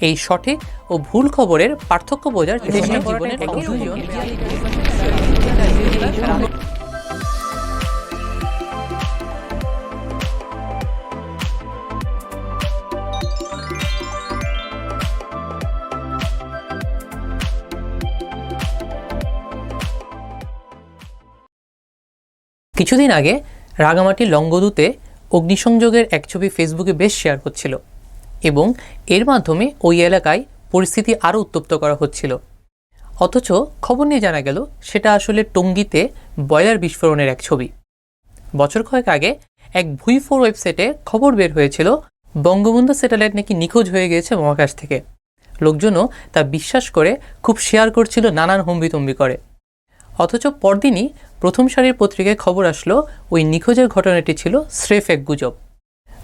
এই সঠিক ও ভুল খবরের পার্থক্য বোঝার চেষ্টা জীবনের কিছুদিন আগে রাঙামাটির লঙ্গদুতে অগ্নিসংযোগের এক ছবি ফেসবুকে বেশ শেয়ার হচ্ছিল এবং এর মাধ্যমে ওই এলাকায় পরিস্থিতি আরও উত্তপ্ত করা হচ্ছিল। অথচ খবর নিয়ে জানা গেল, সেটা আসলে টঙ্গিতে বয়লার বিস্ফোরণের এক ছবি। বছর কয়েক আগে এক ভুই ফোর ওয়েবসাইটে খবর বের হয়েছিল, বঙ্গবন্ধু স্যাটেলাইট নাকি নিখোঁজ হয়ে গিয়েছে মহাকাশ থেকে। লোকজনও তা বিশ্বাস করে খুব শেয়ার করছিল নানান হম্বিতম্বি করে। অথচ পরদিনই প্রথম সারির পত্রিকায় খবর আসলো, ওই নিখোঁজের ঘটনাটি ছিল স্রেফ এক গুজব।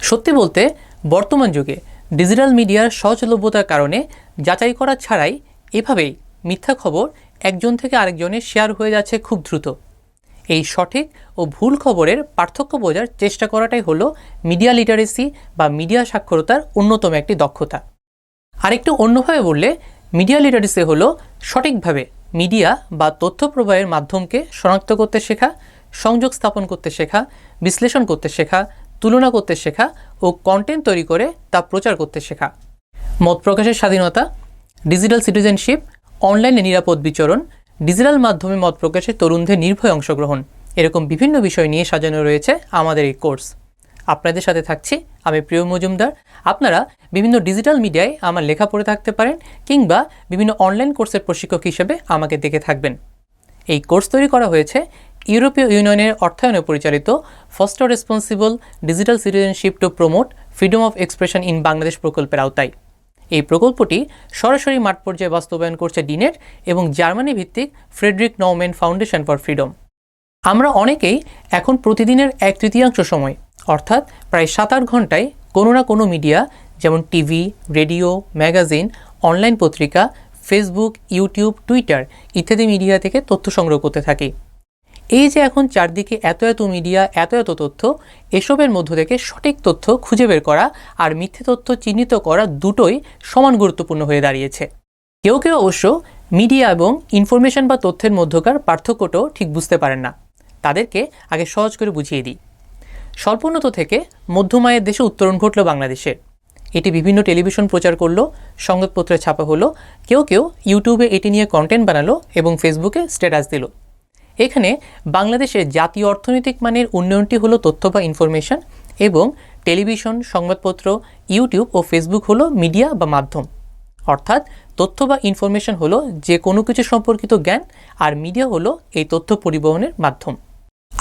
সত্যি বলতে, বর্তমান যুগে ডিজিটাল মিডিয়ার সহজলভ্যতার কারণে যাচাই করা ছাড়াই এভাবেই মিথ্যা খবর একজন থেকে আরেকজনের শেয়ার হয়ে যাচ্ছে খুব দ্রুত। এই সঠিক ও ভুল খবরের পার্থক্য বোঝার চেষ্টা করাটাই হলো মিডিয়া লিটারেসি বা মিডিয়া সাক্ষরতার অন্যতম একটি দক্ষতা। আরেকটু অন্যভাবে বললে, মিডিয়া লিটারেসি হলো সঠিকভাবে মিডিয়া বা তথ্য প্রবাহের মাধ্যমকে শনাক্ত করতে শেখা, সংযোগ স্থাপন করতে শেখা, বিশ্লেষণ করতে শেখা তুলনা করতে শেখা ও কন্টেন্ট তৈরি করে তা প্রচার করতে শেখা। মত প্রকাশের স্বাধীনতা ডিজিটাল সিটিজেনশিপ অনলাইনে নিরাপদ বিচরণ ডিজিটাল মাধ্যমে মত প্রকাশে তরুণদের নির্ভয় অংশগ্রহণ, এরকম বিভিন্ন বিষয় নিয়ে সাজানো রয়েছে আমাদের এই কোর্স আপনাদের সাথে থাকছি আমি প্রিয় মজুমদার। আপনারা বিভিন্ন ডিজিটাল মিডিয়ায় আমার লেখা পড়ে থাকতে পারেন কিংবা বিভিন্ন অনলাইন কোর্সের প্রশিক্ষক হিসেবে আমাকে দেখে থাকবেন। এই কোর্স তৈরি করা হয়েছে ইউরোপীয় ইউনিয়নের অর্থায়নে পরিচালিত foster responsible digital citizenship to promote freedom of expression in Bangladesh প্রকল্পের আওতায়। এই প্রকল্পটি সরাসরি মাঠ পর্যায়ে বাস্তবায়ন করছে ডিনেট এবং জার্মানি ভিত্তিক Friedrich Naumann Foundation for Freedom আমরা অনেকেই এখন প্রতিদিনের এক তৃতীয়াংশ সময়, অর্থাৎ প্রায় সাত আট ঘন্টায় কোনো না কোনো মিডিয়া, যেমন টিভি, রেডিও, ম্যাগাজিন, অনলাইন পত্রিকা, ফেসবুক, ইউটিউব, টুইটার ইত্যাদি মিডিয়া থেকে তথ্য সংগ্রহ করতে থাকি। এই যে এখন চারদিকে এত এত মিডিয়া, এত এত তথ্য, এসবের মধ্য থেকে সঠিক তথ্য খুঁজে বের করা আর মিথ্যে তথ্য চিহ্নিত করা দুটোই সমান গুরুত্বপূর্ণ হয়ে দাঁড়িয়েছে। কেউ কেউ অবশ্য মিডিয়া এবং ইনফরমেশন বা তথ্যের মধ্যকার পার্থক্যটাও ঠিক বুঝতে পারেন না। তাদেরকে আগে সহজ করে বুঝিয়ে দিই। স্বল্পোন্নত থেকে মধ্যমায়ের দেশে উত্তরণ ঘটল বাংলাদেশে এটি বিভিন্ন টেলিভিশন প্রচার করল, সংবাদপত্রে ছাপা হলো, কেউ কেউ ইউটিউবে এটি নিয়ে কন্টেন্ট বানালো এবং ফেসবুকে স্ট্যাটাস দিল। এখানে বাংলাদেশের জাতীয় অর্থনৈতিক মানের উন্নয়নটি হলো তথ্য বা ইনফরমেশন এবং টেলিভিশন সংবাদপত্র ইউটিউব ও ফেসবুক হলো মিডিয়া বা মাধ্যম। অর্থাৎ তথ্য বা ইনফরমেশন হলো যে কোনো কিছু সম্পর্কিত জ্ঞান আর মিডিয়া হলো এই তথ্য পরিবহনের মাধ্যম।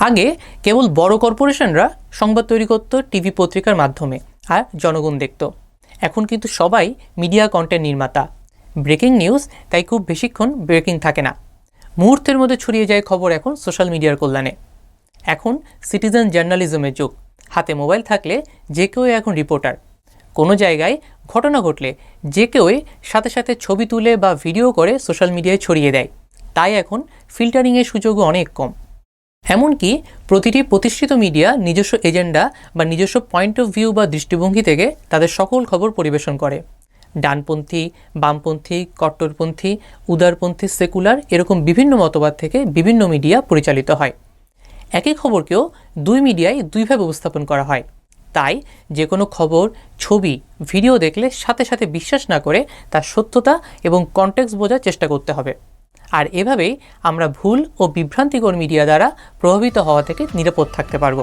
আগে কেবল বড় কর্পোরেশনরা সংবাদ তৈরি করত টিভি পত্রিকার মাধ্যমে আর জনগণ দেখত। এখন কিন্তু সবাই মিডিয়া কন্টেন্ট নির্মাতা। ব্রেকিং নিউজ তাই খুব বেশিক্ষণ ব্রেকিং থাকে না। মুহূর্তের মধ্যে ছড়িয়ে যায় খবর এখন সোশ্যাল মিডিয়ার কল্যাণে। এখন সিটিজেন জার্নালিজমের যুগ। হাতে মোবাইল থাকলে যে কেউ এখন রিপোর্টার। কোনো জায়গায় ঘটনা ঘটলে যে কেউই সাথে সাথে ছবি তুলে বা ভিডিও করে সোশ্যাল মিডিয়ায় ছড়িয়ে দেয়। তাই এখন ফিল্টারিংয়ের সুযোগও অনেক কম। এমনকি প্রতিটি প্রতিষ্ঠিত মিডিয়া নিজস্ব এজেন্ডা বা নিজস্ব পয়েন্ট অফ ভিউ বা দৃষ্টিভঙ্গি থেকে তাদের সকল খবর পরিবেশন করে। ডানপন্থী, বামপন্থী, কট্টরপন্থী, উদারপন্থী, সেকুলার এরকম বিভিন্ন মতবাদ থেকে বিভিন্ন মিডিয়া পরিচালিত হয়। একই খবরকেও দুই মিডিয়ায় দুইভাবে উপস্থাপন করা হয়। তাই যে কোনো খবর, ছবি, ভিডিও দেখলে সাথে সাথে বিশ্বাস না করে তার সত্যতা এবং কন্টেক্স বোঝার চেষ্টা করতে হবে। আর এভাবেই আমরা ভুল ও বিভ্রান্তিকর মিডিয়া দ্বারা প্রভাবিত হওয়া থেকে নিরাপদ থাকতে পারব।